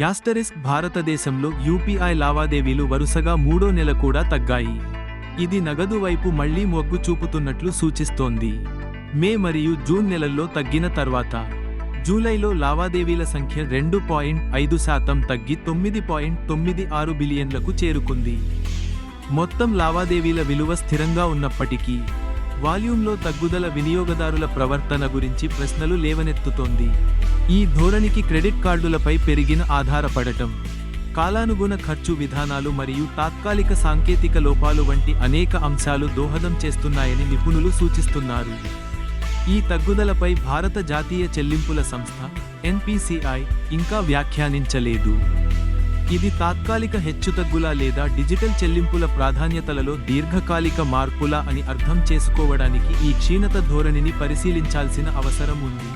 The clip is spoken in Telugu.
యాస్టరిస్క్ భారతదేశంలో యూపీఐ లావాదేవీలు వరుసగా మూడో నెల కూడా తగ్గాయి. ఇది నగదు వైపు మళ్ళీ మొగ్గు చూపుతున్నట్లు సూచిస్తోంది. మే మరియు జూన్ నెలల్లో తగ్గిన తర్వాత. జూలైలో లావాదేవీల సంఖ్య రెండు పాయింట్ ఐదు శాతం తగ్గి తొమ్మిది పాయింట్ తొమ్మిది ఆరు బిలియన్లకు చేరుకుంది. మొత్తం లావాదేవీల విలువ స్థిరంగా ఉన్నప్పటికీ వాల్యూమ్లో తగ్గుదల వినియోగదారుల ప్రవర్తన గురించి ప్రశ్నలు లేవనెత్తుతోంది. ఈ ధోరణికి క్రెడిట్ కార్డులపై పెరిగిన ఆధారపడటం కాలానుగుణ ఖర్చు విధానాలు మరియు తాత్కాలిక సాంకేతిక లోపాలు వంటి అనేక అంశాలు దోహదం చేస్తున్నాయని నిపుణులు సూచిస్తున్నారు. ఈ తగ్గుదలపై భారత జాతీయ చెల్లింపుల సంస్థ ఎన్పిసిఐ ఇంకా వ్యాఖ్యానించలేదు. ఇది తాత్కాలిక హెచ్చుతగ్గుల లేదా డిజిటల్ చెల్లింపుల ప్రాధాన్యతలలో దీర్ఘకాలిక మార్పులా అని అర్థం చేసుకోవడానికి ఈ క్షీణత ధోరణిని పరిశీలించాల్సిన అవసరం ఉంది.